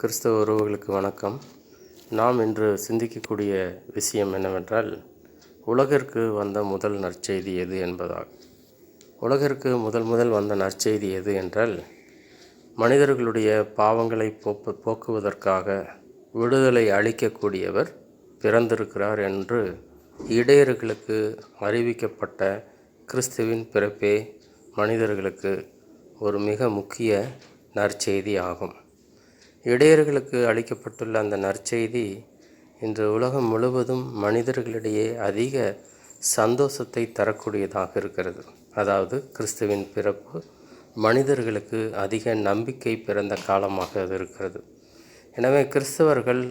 கிறிஸ்தவ உறவுகளுக்கு வணக்கம். நாம் இன்று சிந்திக்கக்கூடிய விஷயம் என்னவென்றால் உலகிற்கு வந்த முதல் நற்செய்தி எது என்பதாகும். உலகிற்கு முதல் முதல் வந்த நற்செய்தி எது என்றால் மனிதர்களுடைய பாவங்களை போக்கு போக்குவதற்காக விடுதலை அளிக்கக்கூடியவர் பிறந்திருக்கிறார் என்று இடையர்களுக்கு அறிவிக்கப்பட்ட கிறிஸ்துவின் பிறப்பே மனிதர்களுக்கு ஒரு மிக முக்கிய நற்செய்தி ஆகும். இடையர்களுக்கு அளிக்கப்பட்டுள்ள அந்த நற்செய்தி இன்று உலகம் முழுவதும் மனிதர்களிடையே அதிக சந்தோஷத்தை தரக்கூடியதாக இருக்கிறது. அதாவது கிறிஸ்துவின் பிறப்பு மனிதர்களுக்கு அதிக நம்பிக்கை பிறந்த காலமாக அது இருக்கிறது. எனவே கிறிஸ்தவர்கள்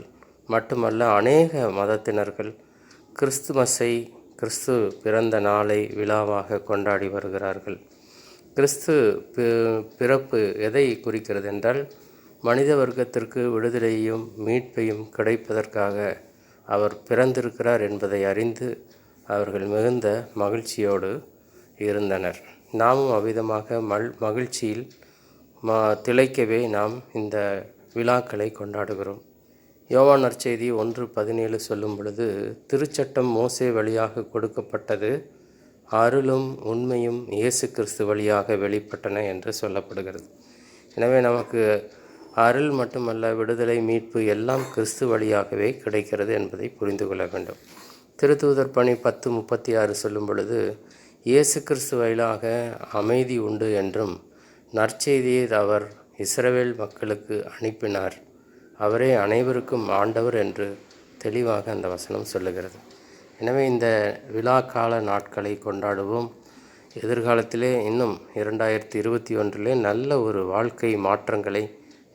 மட்டுமல்ல அநேக மதத்தினர்கள் கிறிஸ்துமஸை கிறிஸ்து பிறந்த நாளை விழாவாக கொண்டாடி வருகிறார்கள். கிறிஸ்து பிறப்பு எதை குறிக்கிறது என்றால் மனித வர்க்கத்திற்கு விடுதலையும் மீட்பையும் கிடைப்பதற்காக அவர் பிறந்திருக்கிறார் என்பதை அறிந்து அவர்கள் மிகுந்த மகிழ்ச்சியோடு இருந்தனர். நாமும் அவ்விதமாக மல் மகிழ்ச்சியில் ம திளைக்கவே நாம் இந்த விழாக்களை கொண்டாடுகிறோம். யோவான் நற்செய்தி ஒன்று பதினேழு சொல்லும் பொழுது திருச்சட்டம் மோசே வழியாக கொடுக்கப்பட்டது அருளும் உண்மையும் இயேசு கிறிஸ்து வழியாக வெளிப்பட்டன என்று சொல்லப்படுகிறது. எனவே நமக்கு அருள் மட்டுமல்ல விடுதலை மீட்பு எல்லாம் கிறிஸ்து வழியாகவே கிடைக்கிறது என்பதை புரிந்து கொள்ள வேண்டும். திருத்தூதர் பணி பத்து முப்பத்தி ஆறு சொல்லும் பொழுது இயேசு கிறிஸ்து வழியாக அமைதி உண்டு என்றும் நற்செய்தியை அவர் இஸ்ரவேல் மக்களுக்கு அனுப்பினார். அவரே அனைவருக்கும் ஆண்டவர் என்று தெளிவாக அந்த வசனம் சொல்லுகிறது. எனவே இந்த விழா கால நாட்களை கொண்டாடுவோம். எதிர்காலத்திலே இன்னும் இரண்டாயிரத்தி இருபத்தி ஒன்றிலே நல்ல ஒரு வாழ்க்கை மாற்றங்களை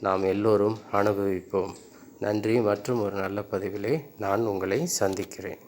நாம் எல்லோரும் அனுபவிப்போம். நன்றி மற்றும் ஒரு நல்ல பதிவிலே நான் உங்களை சந்திக்கிறேன்.